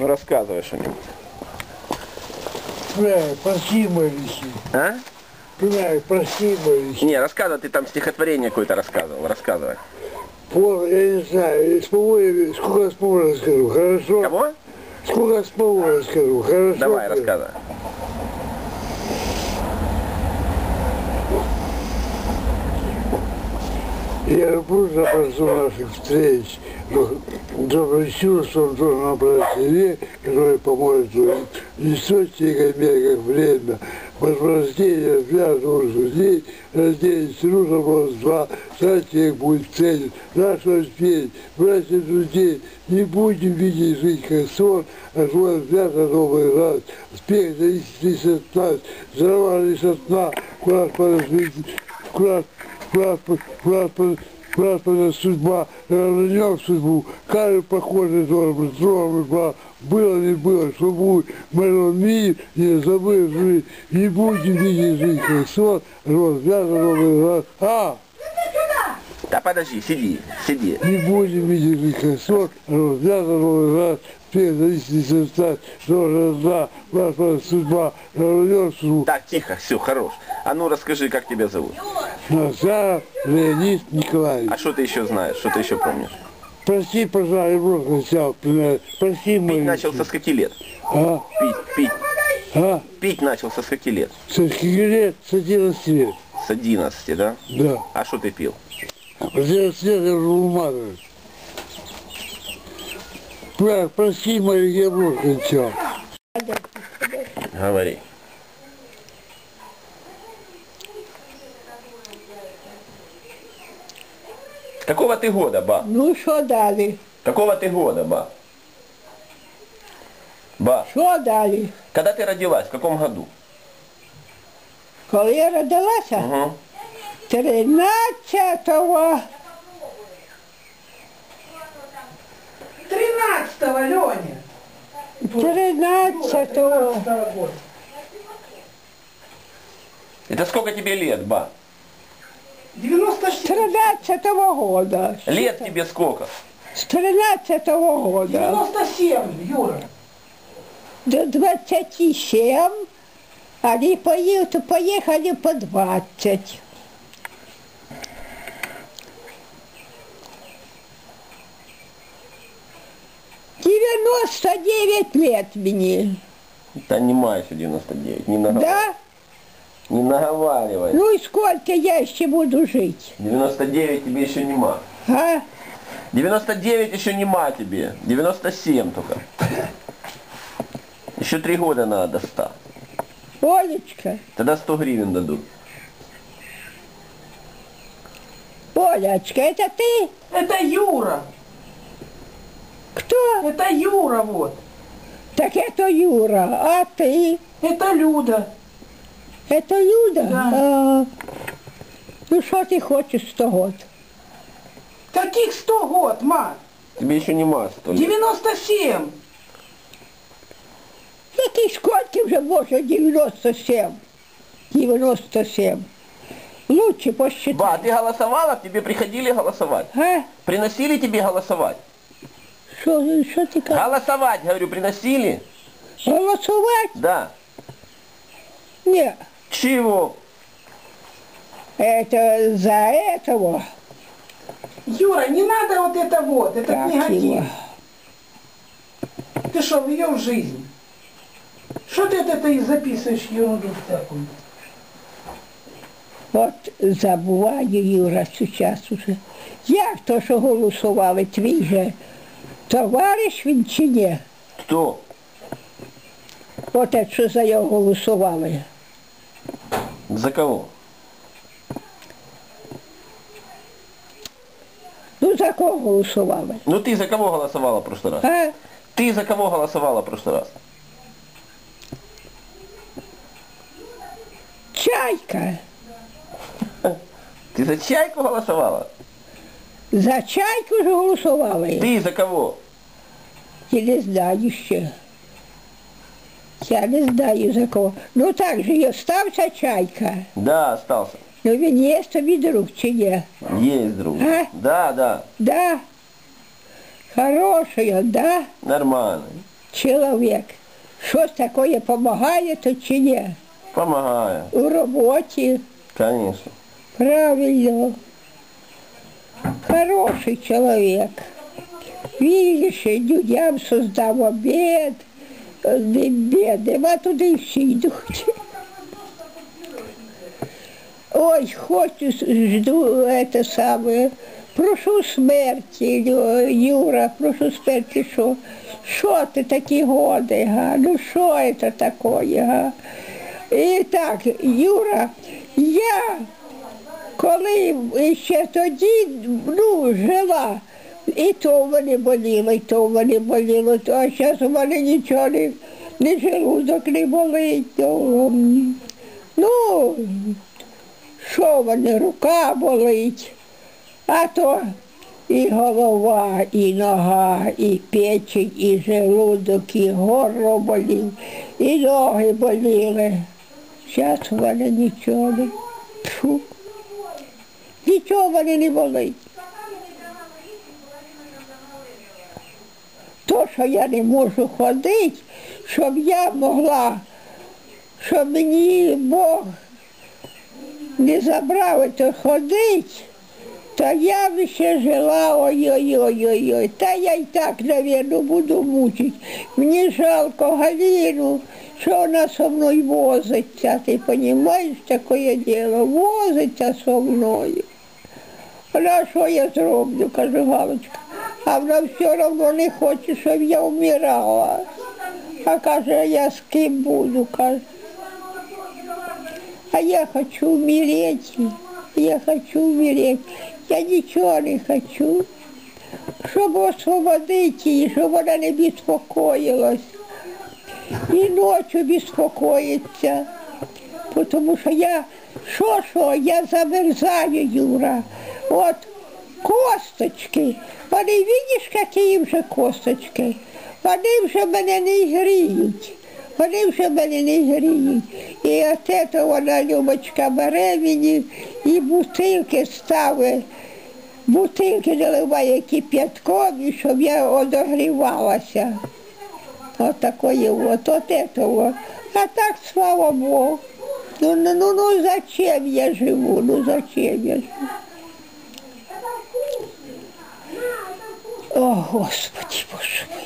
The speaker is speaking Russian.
Ну рассказывай что-нибудь. Бля, мои вещи. А? Бля, мои вещи. Не, рассказывай, ты там стихотворение какое-то рассказывал. Рассказывай. Вот, я не знаю, смогу я, сколько смогу расскажу, хорошо? Кого? Сколько смогу расскажу, хорошо? Давай, рассказывай. Я люблю запасу наших встреч, но доброе чувство должен набрать себе, которое поможет источниками, как время. Возрождение связывают людей, разделить трудно было два, человек будет ценен. Наша спеть, братья друзей, не будем видеть жизнь как сон, а твой взгляд на новый раз. Спех зависит от нас, здорова лишь от нас, куда подождите, куда Господа судьба, развернем судьбу, каждый похожий должен быть здоровый план. Было не было, что будет моем мире, не забыв жить, не будем видеть как сон, развязан новый раз. А! Да подожди, сиди, сиди. Не будем видеть как сон, развязан новый раз, Судьба, судьбу. Так, тихо, все, хорош. А ну расскажи, как тебя зовут? Назар Леонид Николаевич. А что ты еще знаешь? Что ты еще помнишь? Прости, пожалуйста, я просто прости, мой. Пить начал со скольки лет? А? Пить, пить. А? Пить начал со скольки лет? Со скольки лет? С 11 лет. С 11, да? Да. А что ты пил? С 11 лет я уже умазываюсь. Бля, прости, мой, я просто хотел. Говори. Какого ты года, ба? Ну що далі? Какого ты года, ба? Ба, Що далі? когда ты родилась, в каком году? Коли я родилася? Угу. 13-го. 13-го, Леня. 13-го. Это сколько тебе лет, ба? 97. 13-го года. Лет тебе сколько? З 13-го года. 97, Юра. До 27. А не поїхали, поїхали по 20. Девяносто девять лет мне. Да не еще 99, не наговаривай. Да? Не наговаривай. Ну и сколько я еще буду жить? 99 тебе еще нема. А? 99 еще нема тебе. 97 только. Еще три года надо до 100. Олечка, Тогда 100 гривен дадут. Олечка, это ты? Это Юра. Кто? Это Юра вот. Так это Юра, а ты? Это Люда. Это Люда? Да. А, ну что ты хочешь сто год? Каких 100 год, ма? Тебе еще нема 100 лет. 97. Який сколько вже може 97? 97. Лучше посчитай. Ба, ты голосовала? К тебе приходили голосовать? А? Приносили тебе голосовать? Що, що ти кажеш? Голосовать, говорю, приносили? Голосувати? Да. Ні. Чего? Это за этого. Юра, не надо вот это вот, этот Так негатив. его. Ты что, в жизнь? Что ты это ты записываешь ерунду такую? От забуваю Юра зараз уже. Як то, що голосували, твій же товариш він чи ні? Кто? От те, що за його голосували. За кого? Ну за кого голосували? Ну ты за кого голосовала в прошлый раз? А? Ты за кого голосовала в прошлый раз? Чайка. Ты за чайку голосовала? За чайку ж голосували. Ты за кого? Я не знаю ще. Я не знаю за кого. Ну так же і остався чайка. Да, остался. Ну він є тобі друг чи ні? Есть друг. А? Да, да, Да. Хороший он, да? нормально. чоловік. Щось таке допомагає, то чи ні? Помогаю. У роботі. Конечно. Правильно. Хороший чоловік. Видиш, людям создав обід, не бідним, а туди всі йдуть. Ой, хочу, жду это самое. Прошу смерті, Юра, прошу смерті, що, що ти такі годи, га? Ну що це таке, га? І так, Юра, я коли ще тоді ну, жила, і то в мене боліло, і то в мене боліло, то, а зараз у мене нічого не, не желудок не болить. То, ну, що в мене рука болить, а то і голова, і нога, і печень, і желудок, і горло болів, і ноги боліли. Зараз у мене нічого не. Фу. Нічого в мене не болить. То, що я не можу ходити, щоб я могла, щоб мені Бог не забрав то ходити, то я б ще жила ой-ой-ой-ой-ой. Та я й так, навірно, буду мучити. Мені жалко Галіну, що вона со мною возиться. Ти розумієш, таке діло, возиться со мною. Вона що я зроблю, каже Галочка. А вона все одно не хоче, щоб я вмирала. А каже, а я з ким буду, каже. А я хочу умереть. Я хочу умереть. Я нічого не хочу. Щоб освободити її, щоб вона не безпокоїлась. І ночі безпокоїться. Тому що я, що, що, я замерзаю, Юра. От Косточки. Вони, видиш, які вже косточки. Вони вже мене не гріють. Вони вже мене не гріють. І от це вона, Любочка, бере мені і бутилки ставить. Бутилки наливає кип'ятком, щоб я одогрівалася. От такое вот, от этого. А так, слава Богу. Ну, ну, ну, ну зачем я живу? Ну зачем я живу? О, Господи Боже мой.